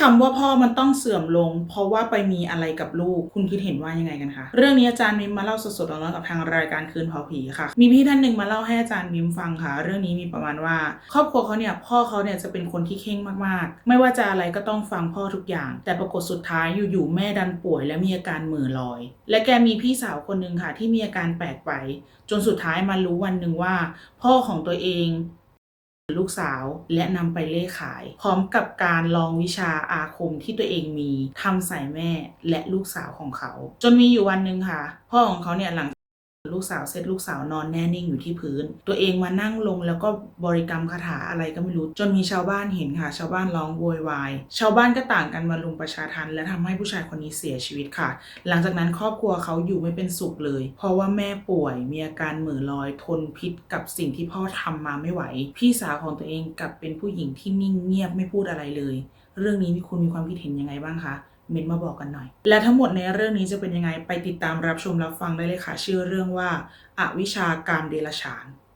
คำว่าพ่อมันต้องเสื่อมลง เพราะว่าไปมีอะไรกับลูก คุณคิดเห็นว่ายังไงกันคะ เรื่องนี้อาจารย์มิมมาเล่าสดๆร้อนๆกับทางรายการคืนเผาผีค่ะ มีพี่ท่านหนึ่งมาเล่าให้อาจารย์มิมฟังค่ะ เรื่องนี้มีประมาณว่า ครอบครัวเขาเนี่ยพ่อเขาเนี่ยจะเป็นคนที่เข่งมากๆ ไม่ว่าจะอะไรก็ต้องฟังพ่อทุกอย่าง แต่ปรากฏสุดท้ายอยู่ๆแม่ดันป่วย และมีอาการเหม่อลอย และแกมีพี่สาวคนหนึ่งค่ะที่มีอาการแปลกไป จนสุดท้ายมารู้วันหนึ่งว่า พ่อของตัวเอง ลูกสาวและนำไปเล่ขาย พร้อมกับการลองวิชาอาคมที่ตัวเองมีทำใส่แม่และลูกสาวของเขา จนมีอยู่วันหนึ่งค่ะ พ่อของเขาเนี่ยหลัง ลูกสาวเสร็จลูกสาวนอนแน่นิ่งอยู่ที่พื้น ตัวเองมานั่งลงแล้วก็บริกรรมคาถาอะไรก็ไม่รู้ จนมีชาวบ้านเห็นค่ะ ชาวบ้านร้องโวยวาย ชาวบ้านก็ต่างกันมาลุมประชาทันและทำให้ผู้ชายคนนี้เสียชีวิตค่ะ หลังจากนั้นครอบครัวเขาอยู่ไม่เป็นสุขเลย เพราะว่าแม่ป่วยมีอาการเหม่อลอยทนพิษกับสิ่งที่พ่อทำมาไม่ไหว พี่สาวของตัวเองกลับเป็นผู้หญิงที่นิ่งเงียบไม่พูดอะไรเลย เรื่องนี้คุณมีความคิดเห็นยังไงบ้างคะ มินมาบอกกันหน่อย และทั้งหมดในเรื่องนี้จะเป็นยังไงไปติดตามรับชมรับฟังได้เลยค่ะ ชื่อเรื่องว่าอาวิชากามเดลฉาน